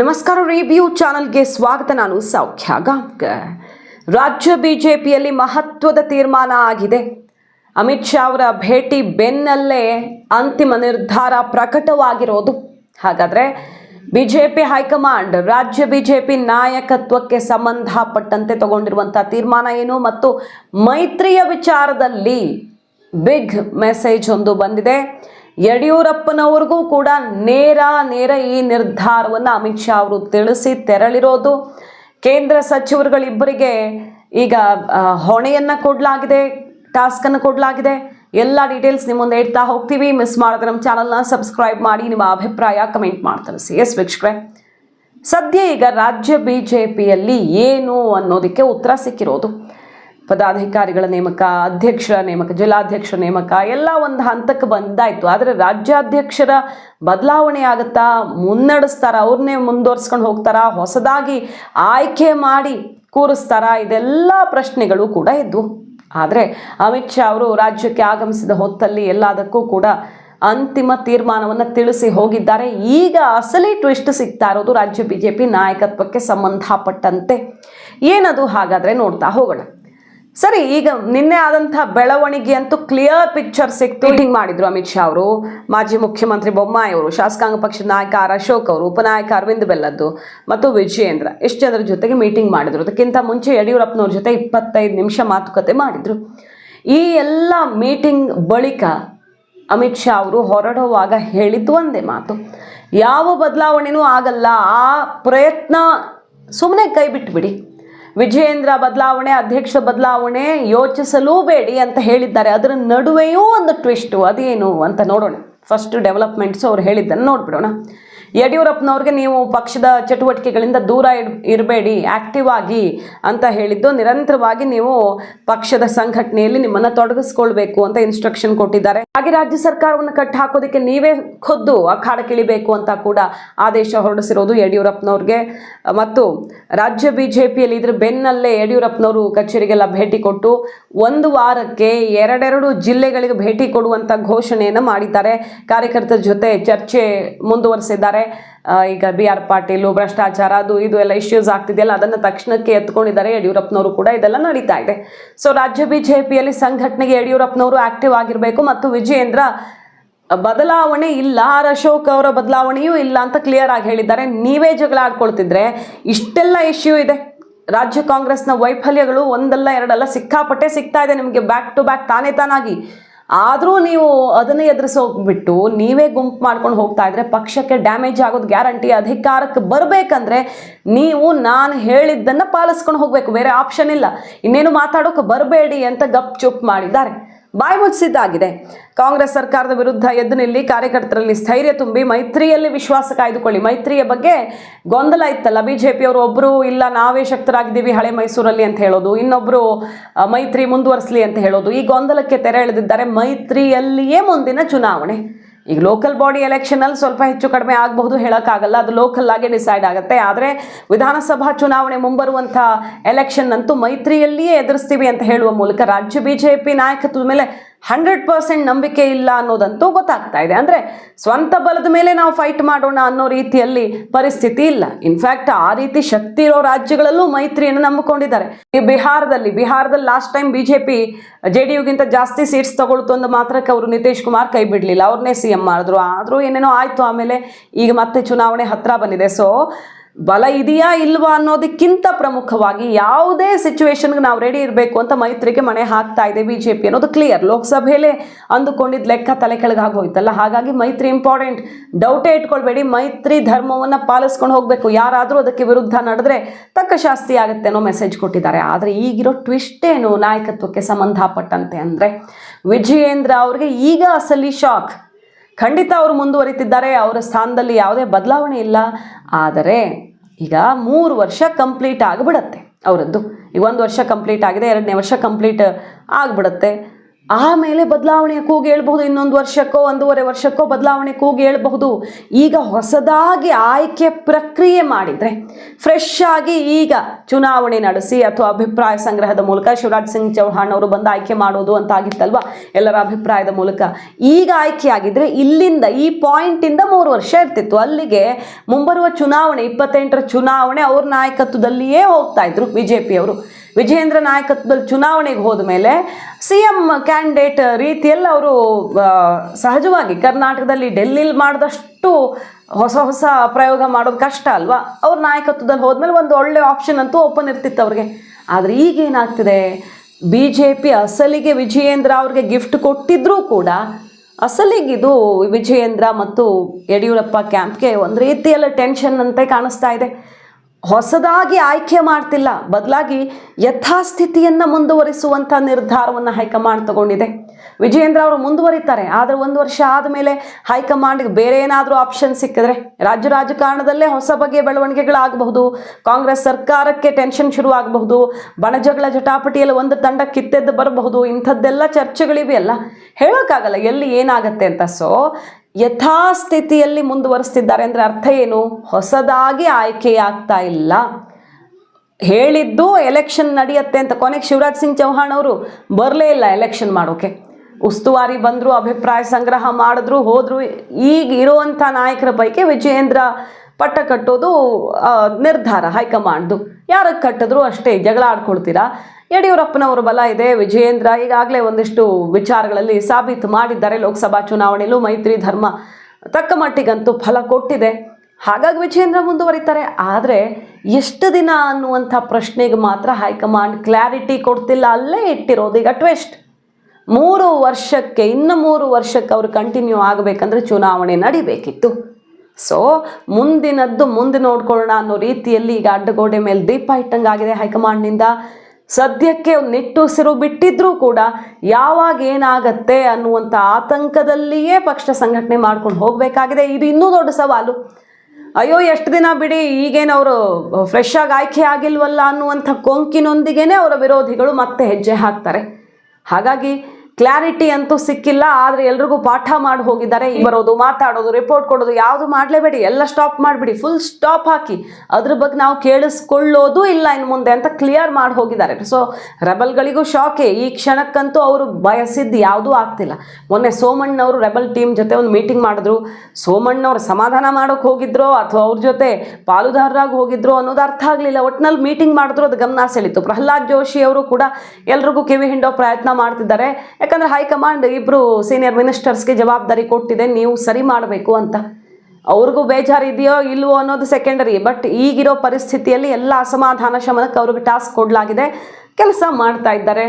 ನಮಸ್ಕಾರ ರಿವ್ಯೂ ಚಾನಲ್ಗೆ ಸ್ವಾಗತ. ನಾನು ಸೌಖ್ಯ ಗಾಂವ್ಕರ್ ರಾಜ್ಯ ಬಿಜೆಪಿಯಲ್ಲಿ ಮಹತ್ವದ ತೀರ್ಮಾನ ಆಗಿದೆ. ಅಮಿತ್ ಶಾ ಅವರ ಭೇಟಿ ಬೆನ್ನಲ್ಲೇ ಅಂತಿಮ ನಿರ್ಧಾರ ಪ್ರಕಟವಾಗಿರೋದು. ಹಾಗಾದ್ರೆ ಬಿಜೆಪಿ ಹೈಕಮಾಂಡ್, ರಾಜ್ಯ ಬಿಜೆಪಿ ನಾಯಕತ್ವಕ್ಕೆ ಸಂಬಂಧಪಟ್ಟಂತೆ ತಗೊಂಡಿರುವಂಥ ತೀರ್ಮಾನ ಏನು ಮತ್ತು ಮೈತ್ರಿಯ ವಿಚಾರದಲ್ಲಿ ಬಿಗ್ ಮೆಸೇಜ್ ಒಂದು ಬಂದಿದೆ. ಯಡಿಯೂರಪ್ಪನವ್ರಿಗೂ ಕೂಡ ನೇರ ನೇರ ಈ ನಿರ್ಧಾರವನ್ನು ಅಮಿತ್ ಶಾ ಅವರು ತಿಳಿಸಿ ತೆರಳಿರೋದು. ಕೇಂದ್ರ ಸಚಿವರುಗಳಿಬ್ಬರಿಗೆ ಈಗ ಹೊಣೆಯನ್ನು ಕೊಡಲಾಗಿದೆ ಟಾಸ್ಕನ್ನು ಕೊಡಲಾಗಿದೆ. ಎಲ್ಲ ಡೀಟೇಲ್ಸ್ ನಿಮ್ಮ ಮುಂದೆ ಇಡ್ತಾ ಹೋಗ್ತೀವಿ. ಮಿಸ್ ಮಾಡಿದ್ರೆ ನಮ್ಮ ಚಾನಲ್ನ ಸಬ್ಸ್ಕ್ರೈಬ್ ಮಾಡಿ, ನಿಮ್ಮ ಅಭಿಪ್ರಾಯ ಕಮೆಂಟ್ ಮಾಡ್ತಾರೆ ಸಿ ಎಸ್ ವೀಕ್ಷಕರೇ, ಸದ್ಯ ಈಗ ರಾಜ್ಯ ಬಿ ಜೆ ಏನು ಅನ್ನೋದಕ್ಕೆ ಉತ್ತರ ಸಿಕ್ಕಿರೋದು. ಪದಾಧಿಕಾರಿಗಳ ನೇಮಕ, ಅಧ್ಯಕ್ಷರ ನೇಮಕ, ಜಿಲ್ಲಾಧ್ಯಕ್ಷರ ನೇಮಕ, ಎಲ್ಲ ಒಂದು ಹಂತಕ್ಕೆ ಬಂದಾಯಿತು. ಆದರೆ ರಾಜ್ಯಾಧ್ಯಕ್ಷರ ಬದಲಾವಣೆ ಆಗುತ್ತಾ? ಮುನ್ನಡೆಸ್ತಾರ? ಅವ್ರನ್ನೇ ಮುಂದುವರ್ಸ್ಕೊಂಡು ಹೋಗ್ತಾರಾ? ಹೊಸದಾಗಿ ಆಯ್ಕೆ ಮಾಡಿ ಕೂರಿಸ್ತಾರಾ? ಇದೆಲ್ಲ ಪ್ರಶ್ನೆಗಳು ಕೂಡ ಇದ್ವು. ಆದರೆ ಅಮಿತ್ ಶಾ ಅವರು ರಾಜ್ಯಕ್ಕೆ ಆಗಮಿಸಿದ ಹೊತ್ತಲ್ಲಿ ಎಲ್ಲದಕ್ಕೂ ಕೂಡ ಅಂತಿಮ ತೀರ್ಮಾನವನ್ನು ತಿಳಿಸಿ ಹೋಗಿದ್ದಾರೆ. ಈಗ ಅಸಲಿ ಟ್ವಿಸ್ಟ್ ಸಿಗ್ತಾ ಇರೋದು ರಾಜ್ಯ ಬಿಜೆಪಿ ನಾಯಕತ್ವಕ್ಕೆ ಸಂಬಂಧಪಟ್ಟಂತೆ. ಏನದು ಹಾಗಾದ್ರೆ ನೋಡ್ತಾ ಹೋಗೋಣ. ಸರಿ, ಈಗ ನಿನ್ನೆ ಆದಂಥ ಬೆಳವಣಿಗೆ ಅಂತೂ ಕ್ಲಿಯರ್ ಪಿಕ್ಚರ್ ಸಿಕ್ತು. ಮೀಟಿಂಗ್ ಮಾಡಿದ್ರು ಅಮಿತ್ ಶಾ ಅವರು, ಮಾಜಿ ಮುಖ್ಯಮಂತ್ರಿ ಬೊಮ್ಮಾಯಿ ಅವರು, ಶಾಸಕಾಂಗ ಪಕ್ಷದ ನಾಯಕ ಆರ್ ಅಶೋಕ್ ಅವರು ಉಪನಾಯಕ ಅರವಿಂದ್ ಬೆಲ್ಲದ್ದು ಮತ್ತು ವಿಜಯೇಂದ್ರ. ಎಷ್ಟು ಜನರ ಜೊತೆಗೆ ಮೀಟಿಂಗ್ ಮಾಡಿದ್ರು. ಅದಕ್ಕಿಂತ ಮುಂಚೆ ಯಡಿಯೂರಪ್ಪನವ್ರ ಜೊತೆ ಇಪ್ಪತ್ತೈದು ನಿಮಿಷ ಮಾತುಕತೆ ಮಾಡಿದ್ರು. ಈ ಎಲ್ಲ ಮೀಟಿಂಗ್ ಬಳಿಕ ಅಮಿತ್ ಶಾ ಅವರು ಹೊರಡುವಾಗ ಹೇಳಿದ್ದು ಒಂದೇ ಮಾತು. ಯಾವ ಬದಲಾವಣೆನೂ ಆಗಲ್ಲ. ಆ ಪ್ರಯತ್ನ ಸುಮ್ಮನೆ ಕೈ ಬಿಟ್ಬಿಡಿ. ವಿಜಯೇಂದ್ರ ಬದಲಾವಣೆ, ಅಧ್ಯಕ್ಷ ಬದಲಾವಣೆ ಯೋಚಿಸಲೂ ಬೇಡಿ ಅಂತ ಹೇಳಿದ್ದಾರೆ. ಅದರ ನಡುವೆಯೂ ಒಂದು ಟ್ವಿಸ್ಟು ಅದೇನು ಅಂತ ನೋಡೋಣ. ಫಸ್ಟ್ ಡೆವಲಪ್ಮೆಂಟ್ಸು ಅವ್ರು ಹೇಳಿದ್ದನ್ನು ನೋಡ್ಬಿಡೋಣ. ಯಡಿಯೂರಪ್ಪನವ್ರಿಗೆ ನೀವು ಪಕ್ಷದ ಚಟುವಟಿಕೆಗಳಿಂದ ದೂರ ಇರಬೇಡಿ ಆಕ್ಟಿವ್ ಆಗಿ ಅಂತ ಹೇಳಿದ್ದು, ನಿರಂತರವಾಗಿ ನೀವು ಪಕ್ಷದ ಸಂಘಟನೆಯಲ್ಲಿ ನಿಮ್ಮನ್ನು ತೊಡಗಿಸ್ಕೊಳ್ಬೇಕು ಅಂತ ಇನ್ಸ್ಟ್ರಕ್ಷನ್ ಕೊಟ್ಟಿದ್ದಾರೆ. ಹಾಗೆ ರಾಜ್ಯ ಸರ್ಕಾರವನ್ನು ಕಟ್ಟಿ ಹಾಕೋದಕ್ಕೆ ನೀವೇ ಖುದ್ದು ಅಖಾಡಕ್ಕಿಳಿಬೇಕು ಅಂತ ಕೂಡ ಆದೇಶ ಹೊರಡಿಸಿರೋದು ಯಡಿಯೂರಪ್ಪನವ್ರಿಗೆ. ಮತ್ತು ರಾಜ್ಯ ಬಿಜೆಪಿಯಲ್ಲಿ ಇದ್ರ ಬೆನ್ನಲ್ಲೇ ಯಡಿಯೂರಪ್ಪನವರು ಕಚೇರಿಗೆಲ್ಲ ಭೇಟಿ ಕೊಟ್ಟು ಒಂದು ವಾರಕ್ಕೆ ಎರಡೆರಡು ಜಿಲ್ಲೆಗಳಿಗೆ ಭೇಟಿ ಕೊಡುವಂತ ಘೋಷಣೆಯನ್ನು ಮಾಡಿದ್ದಾರೆ. ಕಾರ್ಯಕರ್ತರ ಜೊತೆ ಚರ್ಚೆ ಮುಂದುವರಿಸಿದ್ದಾರೆ. ಈಗ ಬಿ ಆರ್ ಪಾಟೀಲು, ಭ್ರಷ್ಟಾಚಾರ, ಅದು ಇದು ಎಲ್ಲ ಇಶ್ಯೂಸ್ ಆಗ್ತಿದೆಯಲ್ಲ, ಅದನ್ನು ತಕ್ಷಣಕ್ಕೆ ಎತ್ಕೊಂಡಿದ್ದಾರೆ ಯಡಿಯೂರಪ್ಪನವರು ಕೂಡ ಇದೆಲ್ಲ ನಡೀತಾ ಇದೆ. ಸೊ ರಾಜ್ಯ ಬಿಜೆಪಿಯಲ್ಲಿ ಸಂಘಟನೆಗೆ ಯಡಿಯೂರಪ್ಪನವರು ಆಕ್ಟಿವ್ ಆಗಿರಬೇಕು ಮತ್ತು ವಿಜಯೇಂದ್ರ ಬದಲಾವಣೆ ಇಲ್ಲ, ಆರ್ ಅಶೋಕ್ ಅವರ ಬದಲಾವಣೆಯೂ ಇಲ್ಲ ಅಂತ ಕ್ಲಿಯರ್ ಆಗಿ ಹೇಳಿದ್ದಾರೆ. ನೀವೇ ಜಗಳ ಆಡ್ಕೊಳ್ತಿದ್ರೆ ಇಷ್ಟೆಲ್ಲ ಇಶ್ಯೂ ಇದೆ. ರಾಜ್ಯ ಕಾಂಗ್ರೆಸ್ನ ವೈಫಲ್ಯಗಳು ಒಂದಲ್ಲ ಎರಡಲ್ಲ ಸಿಕ್ಕಾಪಟ್ಟೆ ಸಿಗ್ತಾ ಇದೆ. ನಿಮಗೆ ಬ್ಯಾಕ್ ಟು ಬ್ಯಾಕ್ ತಾನೇ ತಾನಾಗಿ ಆದರೂ ನೀವು ಅದನ್ನು ಎದುರಿಸೋಗ್ಬಿಟ್ಟು ನೀವೇ ಗುಂಪು ಮಾಡ್ಕೊಂಡು ಹೋಗ್ತಾ ಇದ್ರೆ ಪಕ್ಷಕ್ಕೆ ಡ್ಯಾಮೇಜ್ ಆಗೋದು ಗ್ಯಾರಂಟಿ ಅಧಿಕಾರಕ್ಕೆ ಬರಬೇಕಂದ್ರೆ ನೀವು ನಾನು ಹೇಳಿದ್ದನ್ನು ಪಾಲಿಸ್ಕೊಂಡು ಹೋಗಬೇಕು. ಬೇರೆ ಆಪ್ಷನ್ ಇಲ್ಲ. ಇನ್ನೇನು ಮಾತಾಡೋಕೆ ಬರಬೇಡಿ ಅಂತ ಗಪ್ ಚುಪ್ ಮಾಡಿದ್ದಾರೆ. ಬಾಯಿ ಮುಚ್ಚಿದ್ದಾಗಿದೆ ಕಾಂಗ್ರೆಸ್ ಸರ್ಕಾರದ ವಿರುದ್ಧ ಎದ್ದು ನಿಲ್ಲಿ, ಕಾರ್ಯಕರ್ತರಲ್ಲಿ ಸ್ಥೈರ್ಯ ತುಂಬಿ, ಮೈತ್ರಿಯಲ್ಲಿ ವಿಶ್ವಾಸ ಕಾಯ್ದುಕೊಳ್ಳಿ. ಮೈತ್ರಿಯ ಬಗ್ಗೆ ಗೊಂದಲ ಇತ್ತಲ್ಲ? ಬಿಜೆಪಿಯವರು ಒಬ್ಬರು ಇಲ್ಲ, ನಾವೇ ಶಕ್ತರಾಗಿದ್ದೀವಿ, ಹಳೆ ಮೈಸೂರಲ್ಲಿ ಅಂತ ಹೇಳೋದು. ಇನ್ನೊಬ್ಬರು ಮೈತ್ರಿ ಮುಂದುವರಿಸಲಿ ಅಂತ ಹೇಳೋದು. ಈ ಗೊಂದಲಕ್ಕೆ ತೆರೆ ಎಳೆದಿದ್ದಾರೆ ಮೈತ್ರಿಯಲ್ಲಿಯೇ ಮುಂದಿನ ಚುನಾವಣೆ. ಈಗ ಲೋಕಲ್ ಬಾಡಿ ಎಲೆಕ್ಷನಲ್ಲಿ ಸ್ವಲ್ಪ ಹೆಚ್ಚು ಕಡಿಮೆ ಆಗಬಹುದು ಹೇಳೋಕ್ಕಾಗಲ್ಲ. ಅದು ಲೋಕಲ್ ಡಿಸೈಡ್ ಆಗುತ್ತೆ. ಆದರೆ ವಿಧಾನಸಭಾ ಚುನಾವಣೆ ಮುಂಬರುವಂಥ ಎಲೆಕ್ಷನ್ ಅಂತೂ ಮೈತ್ರಿಯಲ್ಲಿಯೇ ಎದುರಿಸ್ತೀವಿ ಅಂತ ಹೇಳುವ ಮೂಲಕ ರಾಜ್ಯ ಬಿ ಜೆ ಪಿ ನಾಯಕತ್ವದ ಮೇಲೆ ಹಂಡ್ರೆಡ್ ಪರ್ಸೆಂಟ್ ನಂಬಿಕೆ ಇಲ್ಲ ಅನ್ನೋದಂತೂ ಗೊತ್ತಾಗ್ತಾ ಇದೆ. ಅಂದರೆ ಸ್ವಂತ ಬಲದ ಮೇಲೆ ನಾವು ಫೈಟ್ ಮಾಡೋಣ ಅನ್ನೋ ರೀತಿಯಲ್ಲಿ ಪರಿಸ್ಥಿತಿ ಇಲ್ಲ. ಇನ್ಫ್ಯಾಕ್ಟ್ ಆ ರೀತಿ ಶಕ್ತಿ ಇರೋ ರಾಜ್ಯಗಳಲ್ಲೂ ಮೈತ್ರಿಯನ್ನು ನಂಬಿಕೊಂಡಿದ್ದಾರೆ. ಈ ಬಿಹಾರದಲ್ಲಿ ಬಿಹಾರದಲ್ಲಿ last time BJP J D ಯುಗಿಂತ ಜಾಸ್ತಿ ಸೀಟ್ಸ್ ತಗೊಳ್ತು ಅಂದ ಮಾತ್ರಕ್ಕೆ ಅವರು ನಿತೀಶ್ ಕುಮಾರ್ ಕೈ ಬಿಡಲಿಲ್ಲ. ಅವ್ರನ್ನೇ ಸಿ ಎಂ ಮಾಡಿದ್ರು. ಆದರೂ ಏನೇನೋ ಆಯಿತು ಆಮೇಲೆ ಈಗ ಮತ್ತೆ ಚುನಾವಣೆ ಹತ್ರ ಬಂದಿದೆ. ಸೊ ಬಲ ಇದೆಯಾ ಇಲ್ವಾ ಅನ್ನೋದಕ್ಕಿಂತ ಪ್ರಮುಖವಾಗಿ ಯಾವುದೇ ಸಿಚುವೇಶನ್ಗೆ ನಾವು ರೆಡಿ ಇರಬೇಕು ಅಂತ ಮೈತ್ರಿಗೆ ಮನೆ ಹಾಕ್ತಾ ಇದೆ ಬಿ ಅನ್ನೋದು ಕ್ಲಿಯರ್ ಲೋಕಸಭೆಯಲ್ಲೇ ಅಂದುಕೊಂಡಿದ್ದ ಲೆಕ್ಕ ತಲೆ ಕೆಳಗೆ ಹಾಗಾಗಿ ಮೈತ್ರಿ ಇಂಪಾರ್ಟೆಂಟ್ ಡೌಟೇ ಇಟ್ಕೊಳ್ಬೇಡಿ. ಮೈತ್ರಿ ಧರ್ಮವನ್ನು ಪಾಲಿಸ್ಕೊಂಡು ಹೋಗಬೇಕು. ಯಾರಾದರೂ ಅದಕ್ಕೆ ವಿರುದ್ಧ ನಡೆದ್ರೆ ತಕ್ಕ ಶಾಸ್ತಿ ಆಗುತ್ತೆ ಅನ್ನೋ ಮೆಸೇಜ್ ಕೊಟ್ಟಿದ್ದಾರೆ. ಆದರೆ ಈಗಿರೋ ಟ್ವಿಸ್ಟ್ ಏನು? ನಾಯಕತ್ವಕ್ಕೆ ಸಂಬಂಧಪಟ್ಟಂತೆ ಅಂದರೆ ವಿಜಯೇಂದ್ರ ಅವ್ರಿಗೆ ಈಗ ಅಸಲಿ ಶಾಕ್ ಖಂಡಿತ ಅವರು ಮುಂದುವರಿತಿದ್ದಾರೆ, ಅವರ ಸ್ಥಾನದಲ್ಲಿ ಯಾವುದೇ ಬದಲಾವಣೆ ಇಲ್ಲ. ಆದರೆ ಈಗ ಮೂರು ವರ್ಷ ಕಂಪ್ಲೀಟ್ ಆಗಿಬಿಡತ್ತೆ ಅವರದ್ದು. ಈಗ ಒಂದು ವರ್ಷ ಕಂಪ್ಲೀಟ್ ಆಗಿದೆ, ಎರಡನೇ ವರ್ಷ ಕಂಪ್ಲೀಟ್ ಆಗಿಬಿಡುತ್ತೆ. ಆಮೇಲೆ ಬದಲಾವಣೆಯ ಕೂಗು ಹೇಳ್ಬಹುದು, ಇನ್ನೊಂದು ವರ್ಷಕ್ಕೋ, ಒಂದೂವರೆ ವರ್ಷಕ್ಕೋ ಬದಲಾವಣೆ ಕೂಗಿ ಹೇಳ್ಬಹುದು. ಈಗ ಹೊಸದಾಗಿ ಆಯ್ಕೆ ಪ್ರಕ್ರಿಯೆ ಮಾಡಿದರೆ ಫ್ರೆಶ್ ಆಗಿ ಈಗ ಚುನಾವಣೆ ನಡೆಸಿ ಅಥವಾ ಅಭಿಪ್ರಾಯ ಸಂಗ್ರಹದ ಮೂಲಕ ಶಿವರಾಜ್ ಸಿಂಗ್ ಚೌಹಾಣ್ ಅವರು ಬಂದು ಆಯ್ಕೆ ಮಾಡೋದು ಅಂತ ಆಗಿತ್ತಲ್ವ ಎಲ್ಲರ ಅಭಿಪ್ರಾಯದ ಮೂಲಕ. ಈಗ ಆಯ್ಕೆ ಆಗಿದ್ರೆ ಇಲ್ಲಿಂದ ಈ ಪಾಯಿಂಟಿಂದ ಮೂರು ವರ್ಷ ಇರ್ತಿತ್ತು. ಅಲ್ಲಿಗೆ ಮುಂಬರುವ ಚುನಾವಣೆ, ಇಪ್ಪತ್ತೆಂಟರ ಚುನಾವಣೆ ಅವ್ರ ನಾಯಕತ್ವದಲ್ಲಿಯೇ ಹೋಗ್ತಾ ಇದ್ರು ಬಿ ವಿಜಯೇಂದ್ರ ನಾಯಕತ್ವದಲ್ಲಿ ಚುನಾವಣೆಗೆ ಹೋದ ಮೇಲೆ ಸಿ ಎಂ ಕ್ಯಾಂಡಿಡೇಟ್ ರೀತಿಯಲ್ಲಿ ಅವರು ಸಹಜವಾಗಿ ಕರ್ನಾಟಕದಲ್ಲಿ ಡೆಲ್ಲಿಲಿ ಮಾಡಿದಷ್ಟು ಹೊಸ ಹೊಸ ಪ್ರಯೋಗ ಮಾಡೋದು ಕಷ್ಟ ಅಲ್ವಾ? ಅವ್ರ ನಾಯಕತ್ವದಲ್ಲಿ ಹೋದ್ಮೇಲೆ ಒಂದು ಒಳ್ಳೆ ಆಪ್ಷನ್ ಅಂತೂ ಓಪನ್ ಇರ್ತಿತ್ತು ಅವ್ರಿಗೆ. ಆದರೆ ಈಗ ಏನಾಗ್ತಿದೆ? ಬಿ ಜೆ ಪಿ ಅಸಲಿಗೆ ವಿಜಯೇಂದ್ರ ಅವ್ರಿಗೆ ಗಿಫ್ಟ್ ಕೊಟ್ಟಿದ್ರೂ ಕೂಡ ಅಸಲಿಗಿದು ವಿಜಯೇಂದ್ರ ಮತ್ತು ಯಡಿಯೂರಪ್ಪ ಕ್ಯಾಂಪ್ಗೆ ಒಂದು ರೀತಿಯಲ್ಲ ಟೆನ್ಷನ್ ಅಂತೆ ಕಾಣಿಸ್ತಾ ಇದೆ. ಹೊಸದಾಗಿ ಆಯ್ಕೆ ಮಾಡ್ತಿಲ್ಲ. ಬದಲಾಗಿ ಯಥಾಸ್ಥಿತಿಯನ್ನು ಮುಂದುವರಿಸುವಂಥ ನಿರ್ಧಾರವನ್ನು ಹೈಕಮಾಂಡ್ ತಗೊಂಡಿದೆ. ವಿಜಯೇಂದ್ರ ಅವರು ಮುಂದುವರಿತಾರೆ. ಆದರೆ ಒಂದು ವರ್ಷ ಆದಮೇಲೆ ಹೈಕಮಾಂಡ್ಗೆ ಬೇರೆ ಏನಾದರೂ ಆಪ್ಷನ್ ಸಿಕ್ಕಿದ್ರೆ ರಾಜ್ಯ ರಾಜಕಾರಣದಲ್ಲೇ ಹೊಸ ಬಗೆಯ ಬೆಳವಣಿಗೆಗಳಾಗಬಹುದು. ಕಾಂಗ್ರೆಸ್ ಸರ್ಕಾರಕ್ಕೆ ಟೆನ್ಷನ್ ಶುರುವಾಗಬಹುದು. ಬಣಜಗಳ ಜಟಾಪಟಿಯಲ್ಲಿ ಒಂದು ತಂಡ ಕಿತ್ತೆದ್ದು ಬರಬಹುದು. ಇಂಥದ್ದೆಲ್ಲ ಚರ್ಚೆಗಳಿವೆಯಲ್ಲ ಹೇಳೋಕ್ಕಾಗಲ್ಲ ಎಲ್ಲಿ ಏನಾಗತ್ತೆ ಅಂತ. ಸೊ ಯಥಾಸ್ಥಿತಿಯಲ್ಲಿ ಮುಂದುವರಿಸ್ತಿದ್ದಾರೆ ಅಂದರೆ ಅರ್ಥ ಏನು? ಹೊಸದಾಗಿ ಆಯ್ಕೆಯಾಗ್ತಾ ಇಲ್ಲ. ಹೇಳಿದ್ದು ಎಲೆಕ್ಷನ್ ನಡೆಯುತ್ತೆ ಅಂತ ಕೊನೆಗೆ ಶಿವರಾಜ್ ಸಿಂಗ್ ಚೌಹಾಣ್ ಅವರು ಬರಲೇ ಇಲ್ಲ ಎಲೆಕ್ಷನ್ ಮಾಡೋಕೆ. ಉಸ್ತುವಾರಿ ಬಂದರು, ಅಭಿಪ್ರಾಯ ಸಂಗ್ರಹ ಮಾಡಿದ್ರು, ಹೋದರು. ಈಗ ಇರುವಂಥ ನಾಯಕರ ಪೈಕಿ ವಿಜಯೇಂದ್ರ ಪಟ್ಟ ಕಟ್ಟೋದು ನಿರ್ಧಾರ ಹೈಕಮಾಂಡ್ದು. ಯಾರಿಗೆ ಕಟ್ಟಿದ್ರು ಅಷ್ಟೇ, ಜಗಳ ಆಡ್ಕೊಳ್ತೀರಾ? ಯಡಿಯೂರಪ್ಪನವರ ಬಲ ಇದೆ. ವಿಜಯೇಂದ್ರ ಈಗಾಗಲೇ ಒಂದಿಷ್ಟು ವಿಚಾರಗಳಲ್ಲಿ ಸಾಬೀತು ಮಾಡಿದ್ದಾರೆ ಲೋಕಸಭಾ ಚುನಾವಣೆಯಲ್ಲೂ ಮೈತ್ರಿ ಧರ್ಮ ತಕ್ಕ ಮಟ್ಟಿಗಂತೂ ಫಲ ಕೊಟ್ಟಿದೆ. ಹಾಗಾಗಿ ವಿಜಯೇಂದ್ರ ಮುಂದುವರಿತಾರೆ. ಆದರೆ ಎಷ್ಟು ದಿನ ಅನ್ನುವಂಥ ಪ್ರಶ್ನೆಗೆ ಮಾತ್ರ ಹೈಕಮಾಂಡ್ ಕ್ಲಾರಿಟಿ ಕೊಡ್ತಿಲ್ಲ. ಅಲ್ಲೇ ಇಟ್ಟಿರೋದು ಈಗ ಟ್ವೆಸ್ಟ್. ಮೂರು ವರ್ಷಕ್ಕೆ, ಇನ್ನು ಮೂರು ವರ್ಷಕ್ಕೆ ಅವರು ಕಂಟಿನ್ಯೂ ಆಗಬೇಕಂದ್ರೆ ಚುನಾವಣೆ ನಡಿಬೇಕಿತ್ತು. ಸೊ ಮುಂದಿನದ್ದು ಮುಂದೆ ನೋಡ್ಕೊಳ್ಳೋಣ ಅನ್ನೋ ರೀತಿಯಲ್ಲಿ ಈಗ ಅಡ್ಡಗೋಡೆ ಮೇಲೆ ದೀಪ ಇಟ್ಟಂಗಾಗಿದೆ ಹೈಕಮಾಂಡ್ನಿಂದ. ಸದ್ಯಕ್ಕೆ ನಿಟ್ಟುಸಿರು ಬಿಟ್ಟಿದ್ರೂ ಕೂಡ ಯಾವಾಗ ಏನಾಗತ್ತೆ ಅನ್ನುವಂಥ ಆತಂಕದಲ್ಲಿಯೇ ಪಕ್ಷ ಸಂಘಟನೆ ಮಾಡ್ಕೊಂಡು ಹೋಗಬೇಕಾಗಿದೆ. ಇದು ಇನ್ನೂ ದೊಡ್ಡ ಸವಾಲು. ಅಯ್ಯೋ, ಎಷ್ಟು ದಿನ ಬಿಡಿ, ಈಗೇನು ಅವರು ಫ್ರೆಶ್ ಆಗಿ ಆಯ್ಕೆ ಆಗಿಲ್ವಲ್ಲ ಅನ್ನುವಂಥ ಕೊಂಕಿನೊಂದಿಗೇನೆ ಅವರ ವಿರೋಧಿಗಳು ಮತ್ತೆ ಹೆಜ್ಜೆ ಹಾಕ್ತಾರೆ. ಹಾಗಾಗಿ ಕ್ಲಾರಿಟಿ ಅಂತೂ ಸಿಕ್ಕಿಲ್ಲ, ಆದರೆ ಎಲ್ರಿಗೂ ಪಾಠ ಮಾಡಿ ಹೋಗಿದ್ದಾರೆ. ಬರೋದು, ಮಾತಾಡೋದು ರಿಪೋರ್ಟ್ ಕೊಡೋದು, ಯಾವುದು ಮಾಡಲೇಬೇಡಿ. ಎಲ್ಲ ಸ್ಟಾಪ್ ಮಾಡಿಬಿಡಿ ಫುಲ್ ಸ್ಟಾಪ್ ಹಾಕಿ. ಅದ್ರ ಬಗ್ಗೆ ನಾವು ಕೇಳಿಸ್ಕೊಳ್ಳೋದು ಇಲ್ಲ ಇನ್ನು ಮುಂದೆ ಅಂತ ಕ್ಲಿಯರ್ ಮಾಡಿ ಹೋಗಿದ್ದಾರೆ. ಸೊ ರೆಬಲ್ಗಳಿಗೂ ಶಾಕೆ ಈ ಕ್ಷಣಕ್ಕಂತೂ ಅವರು ಬಯಸಿದ್ದು ಯಾವುದೂ ಆಗ್ತಿಲ್ಲ. ಮೊನ್ನೆ ಸೋಮಣ್ಣವರು ರೆಬಲ್ ಟೀಮ್ ಜೊತೆ ಒಂದು ಮೀಟಿಂಗ್ ಮಾಡಿದ್ರು. ಸೋಮಣ್ಣವ್ರು ಸಮಾಧಾನ ಮಾಡೋಕೆ ಹೋಗಿದ್ರೋ ಅಥವಾ ಅವ್ರ ಜೊತೆ ಪಾಲುದಾರರಾಗಿ ಹೋಗಿದ್ರೋ ಅನ್ನೋದು ಅರ್ಥ ಆಗಲಿಲ್ಲ. ಒಟ್ಟಿನಲ್ಲಿ ಮೀಟಿಂಗ್ ಮಾಡಿದ್ರು, ಅದು ಗಮನ ಸೆಳಿತು. ಪ್ರಹ್ಲಾದ್ ಜೋಶಿ ಅವರು ಕೂಡ ಎಲ್ರಿಗೂ ಕಿವಿ ಹಿಂಡೋ ಪ್ರಯತ್ನ ಮಾಡ್ತಿದ್ದಾರೆ. ಯಾಕಂದರೆ ಹೈಕಮಾಂಡ್ ಇಬ್ಬರು ಸೀನಿಯರ್ ಮಿನಿಸ್ಟರ್ಸ್ಗೆ ಜವಾಬ್ದಾರಿ ಕೊಟ್ಟಿದೆ, ನೀವು ಸರಿ ಮಾಡಬೇಕು ಅಂತ. ಅವ್ರಿಗೂ ಬೇಜಾರು ಇದೆಯೋ ಇಲ್ವೋ ಅನ್ನೋದು ಸೆಕೆಂಡರಿ ಬಟ್ ಈಗಿರೋ ಪರಿಸ್ಥಿತಿಯಲ್ಲಿ ಎಲ್ಲ ಅಸಮಾಧಾನ ಶಮನಕ್ಕೆ ಅವ್ರಿಗೆ ಟಾಸ್ಕ್ ಕೊಡಲಾಗಿದೆ. ಕೆಲಸ ಮಾಡ್ತಾ ಇದ್ದಾರೆ.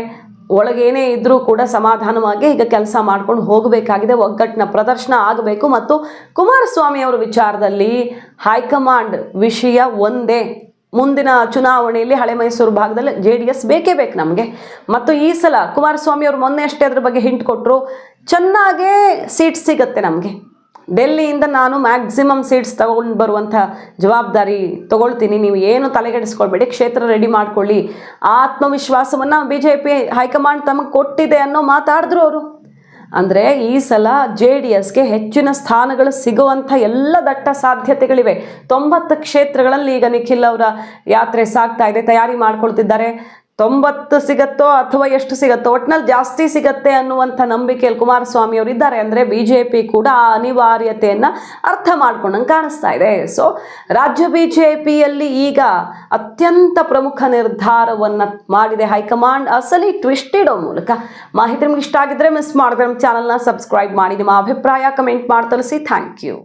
ಒಳಗೇನೇ ಇದ್ದರೂ ಕೂಡ ಸಮಾಧಾನವಾಗಿ ಈಗ ಕೆಲಸ ಮಾಡ್ಕೊಂಡು ಹೋಗಬೇಕಾಗಿದೆ. ಒಗ್ಗಟ್ಟಿನ ಪ್ರದರ್ಶನ ಆಗಬೇಕು. ಮತ್ತು ಕುಮಾರಸ್ವಾಮಿ ಅವರ ವಿಚಾರದಲ್ಲಿ ಹೈಕಮಾಂಡ್ ವಿಷಯ ಒಂದೇ. ಮುಂದಿನ ಚುನಾವಣೆಯಲ್ಲಿ ಹಳೆ ಮೈಸೂರು ಭಾಗದಲ್ಲಿ ಜೆ ಡಿ ಎಸ್ ಬೇಕೇ ಬೇಕು ನಮಗೆ. ಮತ್ತು ಈ ಸಲ ಕುಮಾರಸ್ವಾಮಿ ಅವರು ಮೊನ್ನೆ ಅಷ್ಟೇ ಅದ್ರ ಬಗ್ಗೆ ಹಿಂಟ್ ಕೊಟ್ಟರು ಚೆನ್ನಾಗೇ ಸೀಟ್ ಸಿಗುತ್ತೆ ನಮಗೆ. ಡೆಲ್ಲಿಯಿಂದ ನಾನು ಮ್ಯಾಕ್ಸಿಮಮ್ ಸೀಟ್ಸ್ ತಗೊಂಡು ಬರುವಂಥ ಜವಾಬ್ದಾರಿ ತಗೊಳ್ತೀನಿ. ನೀವು ಏನು ತಲೆಗೆಡಿಸ್ಕೊಳ್ಬೇಡಿ ಕ್ಷೇತ್ರ ರೆಡಿ ಮಾಡ್ಕೊಳ್ಳಿ. ಆತ್ಮವಿಶ್ವಾಸವನ್ನು ಬಿ ಜೆ ಪಿ ಹೈಕಮಾಂಡ್ ತಮಗೆ ಕೊಟ್ಟಿದೆ ಅನ್ನೋ ಮಾತಾಡಿದ್ರು ಅವರು. ಅಂದರೆ ಈ ಸಲ ಜೆ ಡಿ ಎಸ್ಗೆ ಹೆಚ್ಚಿನ ಸ್ಥಾನಗಳು ಸಿಗುವಂಥ ಎಲ್ಲ ದಟ್ಟ ಸಾಧ್ಯತೆಗಳಿವೆ. ತೊಂಬತ್ತು ಕ್ಷೇತ್ರಗಳಲ್ಲಿ ಈಗ ನಿಖಿಲ್ ಅವರ ಯಾತ್ರೆ ಸಾಗ್ತಾ ಇದೆ, ತಯಾರಿ ಮಾಡ್ಕೊಳ್ತಿದ್ದಾರೆ. ತೊಂಬತ್ತು ಸಿಗತ್ತೋ ಅಥವಾ ಎಷ್ಟು ಸಿಗತ್ತೋ, ಒಟ್ನಲ್ಲಿ ಜಾಸ್ತಿ ಸಿಗತ್ತೆ ಅನ್ನುವಂಥ ನಂಬಿಕೆಯಲ್ಲಿ ಕುಮಾರಸ್ವಾಮಿ ಅವರು ಇದ್ದಾರೆ ಅಂದರೆ ಬಿ ಜೆ ಪಿ ಕೂಡ ಆ ಅನಿವಾರ್ಯತೆಯನ್ನು ಅರ್ಥ ಮಾಡ್ಕೊಂಡಂಗೆ ಕಾಣಿಸ್ತಾ ಇದೆ. ಸೊ ರಾಜ್ಯ ಬಿ ಜೆ ಪಿಯಲ್ಲಿ ಈಗ ಅತ್ಯಂತ ಪ್ರಮುಖ ನಿರ್ಧಾರವನ್ನು ಮಾಡಿದೆ ಹೈಕಮಾಂಡ್. ಅಸಲಿ ಟ್ವಿಸ್ಟ್ ಇಡೋ ಮೂಲಕ ಮಾಹಿತಿ ನಿಮ್ಗೆ ಇಷ್ಟ ಆಗಿದ್ರೆ ಮಿಸ್ ಮಾಡಿದ್ರೆ ನಮ್ಮ ಚಾನಲ್ನ ಸಬ್ಸ್ಕ್ರೈಬ್ ಮಾಡಿ, ನಿಮ್ಮ ಅಭಿಪ್ರಾಯ ಕಮೆಂಟ್ ಮಾಡಿ ತಿಳಿಸಿ ಥ್ಯಾಂಕ್ ಯು